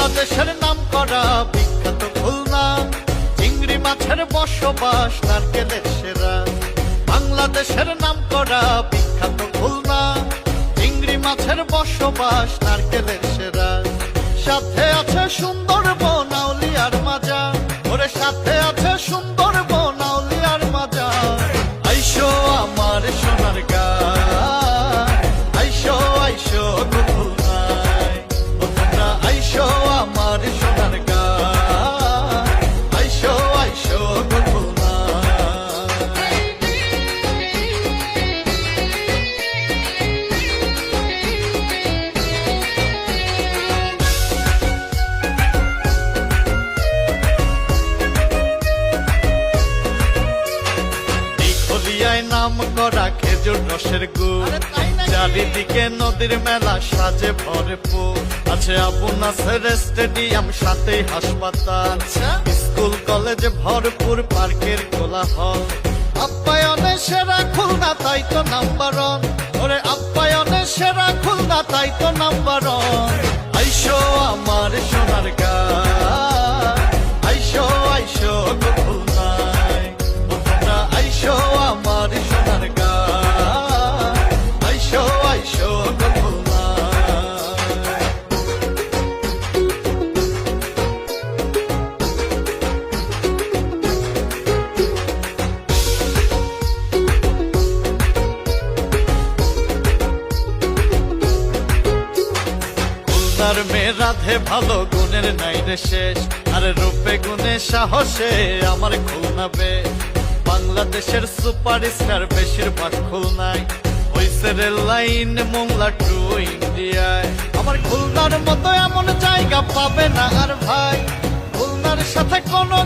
বাংলাদেশের নাম করা বিখ্যাত খুলনা। চিংড়ি মাছের বসবাস, নারকেলের সেরা। বাংলাদেশের নাম করা বিখ্যাত খুলনা। চিংড়ি মাছের বসবাস, নারকেলের সেরা। সাথে আছে সুন্দর দিঘলিয়ায় নাম করা খেজুর রসের গুড়। চারিদিকে নদীর মেলা সাজে ভরপুর। আছে আবু নাসের স্টেডিয়াম সাথে হাসপাতাল। স্কুল কলেজ ভরপুর পার্কের কোলাহল। আপ্যায়নে সেরা খুলনা তাই তো নাম্বার ওয়ান। ওরে আপ্যায়নে সেরা খুলনা তাই তো নাম্বার ওয়ান। আইসো আমার সোনার গা খুলনার মেয়ে রাধে ভালো গুণের নাই রে শেষ। আর রূপে গুণে সাহসে আমার খুলনা বে বাংলাদেশের সুপার স্টার বেশিরভাগ খুলনায়। হইছে রেল লাইন মোংলা টু ইন্ডিয়ায়। আমার খুলনার মতো এমন জায়গা পাবে না আর ভাই। খুলনার সাথে কোনো